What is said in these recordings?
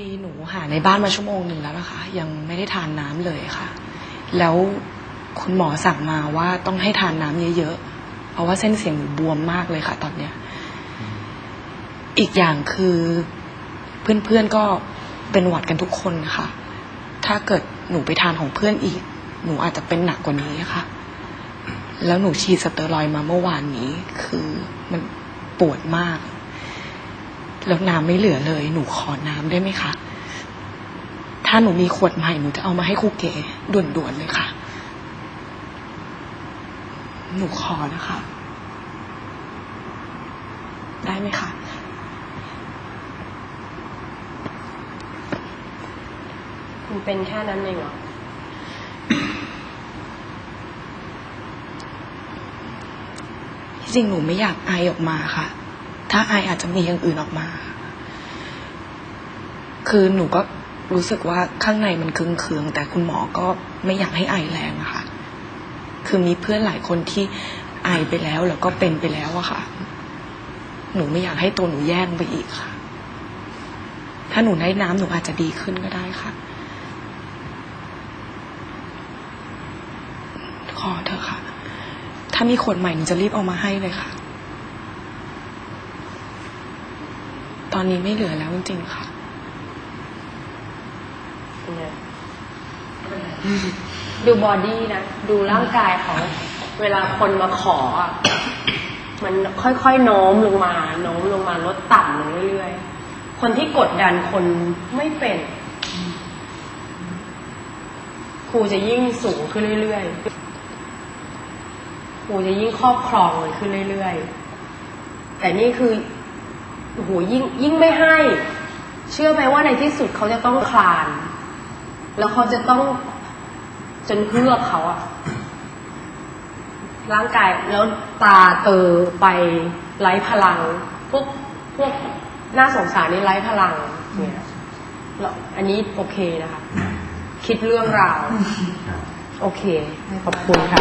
ดีหนูหาในบ้านมาชั่วโมงหนึ่งแล้วนะคะ ยังไม่ได้ทานน้ำเลยค่ะ แล้วคุณหมอสั่งมาว่าต้องให้ทานน้ำเยอะๆ เพราะว่าเส้นเสียงหนูบวมมากเลยค่ะ ตอนเนี้ย อีกอย่างคือเพื่อนๆก็เป็นหวัดกันทุกคนค่ะ ถ้าเกิดหนูไปทานของเพื่อนอีก หนูอาจจะเป็นหนักกว่านี้ค่ะ แล้วหนูฉีดสเตอรอยด์มาเมื่อวานนี้ คือมันปวดมาก แล้วน้ำไม่เหลือเลย หนูขอน้ำได้ไหมคะ ถ้าหนูมีขวดใหม่หนูจะเอามาให้ครูเก๋ด่วนๆเลยค่ะ หนูขอนะคะ ได้ไหมคะมันเป็นแค่นั้นเองเหรอที่จริงหนูไม่อยากไอออกมาค่ะ ถ้าไออาจจะมีอย่างอื่นออกมา คือหนูก็รู้สึกว่าข้างในมันเคืองๆแต่คุณหมอก็ไม่อยากให้ไอแรงอะค่ะ คือมีเพื่อนหลายคนที่ไอไปแล้วแล้วก็เป็นไปแล้วอะค่ะ หนูไม่อยากให้ตัวหนูแย่งไปอีกค่ะ ถ้าหนูได้น้ำหนูอาจจะดีขึ้นก็ได้ค่ะ ขอเถอะค่ะ ถ้ามีขวดใหม่หนูจะรีบเอามาให้เลยค่ะ ตอนนี้ไม่เหลือแล้วจริงๆค่ะดูบอดี้นะ ดูร่างกายเขาเวลาคนมาขออะมันค่อยๆโน้มลงมาโน้มลงมาลดต่ำลงเรื่อยๆ คนที่กดดันคนไม่เป็นครูจะยิ่งสูงขึ้นเรื่อยๆครูจะยิ่งครอบครองมันขึ้นเรื่อยๆ แต่นี่คือ โอ้โหยิ่งยิ่งไม่ให้ เชื่อไหมว่าในที่สุดเขาจะต้องคลาน แล้วเขาจะต้องจนเพื่อกเขาอะร่างกายแล้วตาเตอไปไร้พลัง พวกพวกน่าสงสารนี่ไร้พลังเนี่ยแล้วอันนี้โอเคนะคะ คิดเรื่องราว โอเค ขอบคุณครับ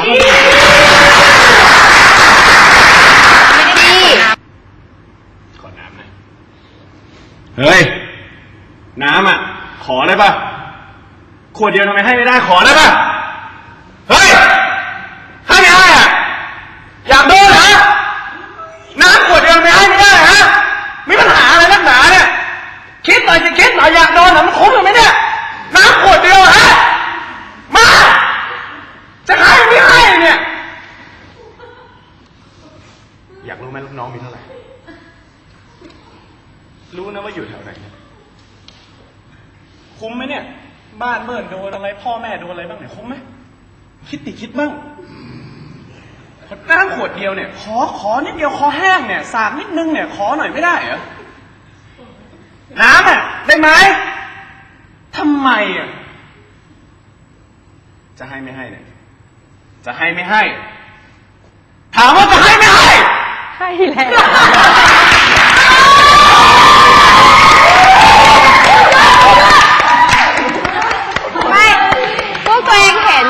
ขอน้ำหน่อย เฮ้ย น้ำอะ ขอได้ปะขวดเดียวทำไมให้ไม่ได้ขอได้ปะเฮ้ย ให้ไม่ได้อะ อยากโดนเหรอ น้ำขวดเดียวทำไมให้ไม่ได้ฮะมีปัญหาอะไรนักหนาเนี่ย คิดหน่อยสิคิดหน่อยอยากโดนเหรอมันคุ้มหรือไม่เนี่ย น้ำขวดเดียวฮะ มา จะให้ไม่ให้เนี่ย อยากรู้ไหมลูกน้องมีเท่าไหร่ รู้นะว่าอยู่แถวไหนเนี่ยคุ้มไหมเนี่ย บ้านเบิร์นโดนอะไร พ่อแม่โดนอะไรบ้างเนี่ยคุ้มไหมคิดดิคิดบ้างน้ำขวดเดียวเนี่ย ขอขอนิดเดียว ขอแห้งเนี่ย สากนิดนึงเนี่ย ขอหน่อยไม่ได้เหรอ น้ำอะได้ไหมทำไมอะ จะให้ไม่ให้เนี่ย จะให้ไม่ให้ ถามว่าจะให้ไม่ให้ ให้แล้ว ไม่พวกตัวเองเห็น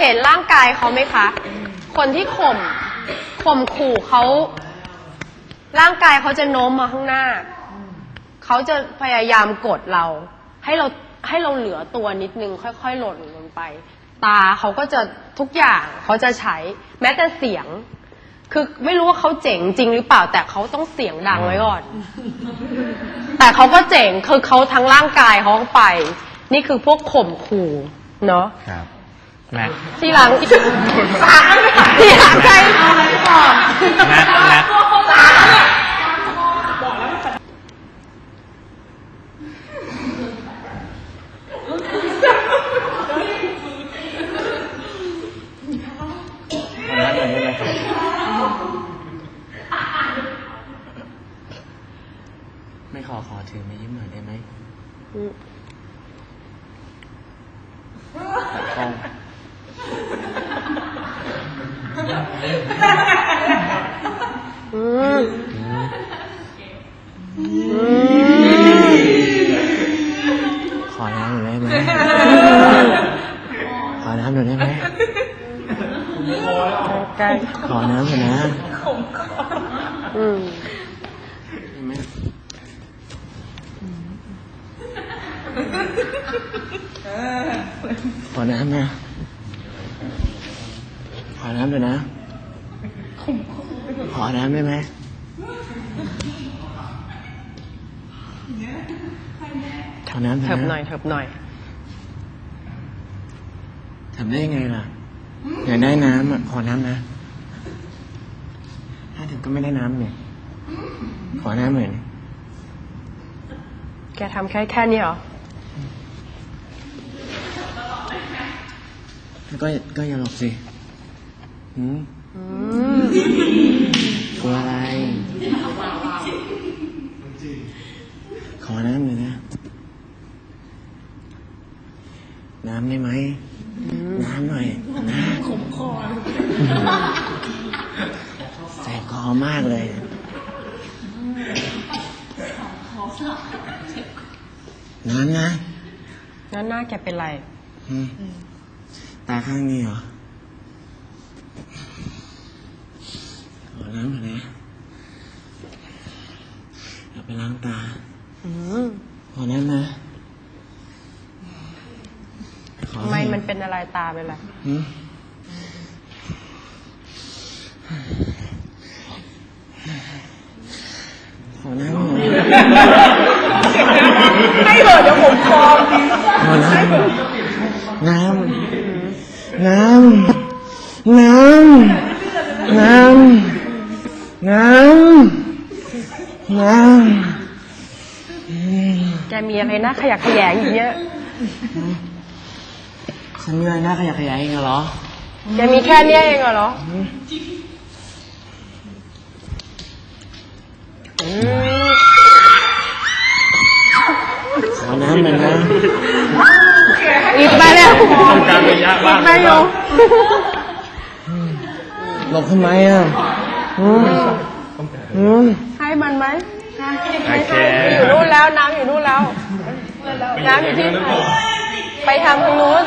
เห็นร่างกาย เขาไหมคะ คนที่ข่มข่มขู่เขาร่างกายเขาจะโน้มมาข้างหน้า เขาจะพยายามกดเรา ให้เราให้เราเหลือตัวนิดนึง ค่อยๆหล่นลงไป ตาเขาก็จะทุกอย่างเขาจะใช้ แม้แต่เสียง คือไม่รู้ว่าเขาเจ๋งจริงหรือเปล่าแต่เขาต้องเสียงดังไว้ก่อน แต่เขาก็เจ๋งคือเขาทั้งร่างกายเขาไป นี่คือพวกข่มขู่เนาะ แม็กที่หลังที่หลังใครอะไรก่อนแม็กแม็กเอาน้ำหน่อยได้ไหมไม่ขอขอถือมายิ้มหน่อยได้ไหมแบบกล้อง อืมอืม ขอน้ำหน่อยได้ไหมขอน้ำหน่อยได้ไหมใกล้ขอน้ำหน่อยนะอืมได้ไหมขอน้ำนะขอน้ำหน่อยนะ อน้ำได้ไหมขอน้ำหน่เถิอยบนะหน่อยเถิบหน่อยทำได้ยังไงล่ะอยากได้น้ำอะขอน้ำนะ ถ้าถึงก็ไม่ได้น้ำเนี่ย ขอน้ำหน่อยนะแกทำแค่แค่นี้เหรอแล้วก็ก็อย่าหลบสิหืมอืม กลัวอะไร ขอน้ำหน่อยนะ น้ำได้ไหม น้ำหน่อยนะขมคอแสบคอมากเลยน้ำนะ แล้วหน้าแกเป็นไรอืมตาข้างนี้เหรอ ขอ น้ำหน่อยนะเดี๋ยวไปล้างตาอืมขอน้ำนะขอทำไมมันเป็นอะไรตาเป็นอะไรหืมขอน้ำหน่อยให้เถอะเดี๋ยวผมฟองขอน้ำน้ำ น้ำ น้ำ น้ำ น้ำน้ำอืมแกมีอะไรน่าขยักขยงอย่างเงี้ยฉันมีอะไรน่าขยักขยายเองเหรอ แกมีแค่เนี้ยเองเหรออืมขอน้ำหน่อยนะอิดไปแล้วต้องการระยะบ้างไม่อยู่หลบทำไมอะอืมอืม ให้มันไหมโอเคอยู่นู่นแล้วน้ำอยู่นู่นแล้ว น้ำอยู่ที่ไปทำทางนู้น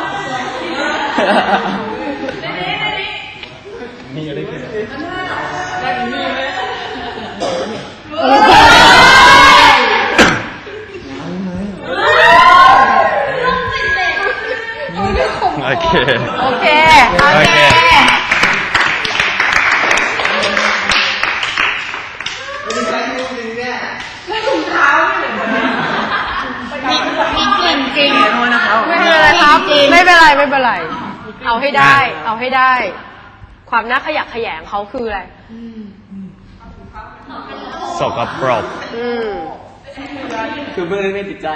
โอเค โอเค โอโอเค เค ไม่เป็นไรครับ ไม่เป็นไรไม่เป็นไร เอาให้ได้ เอาให้ได้ ความน่าขยักขยงเขาคืออะไร สกปรก อืม คือไม่ได้ไม่ติดใจ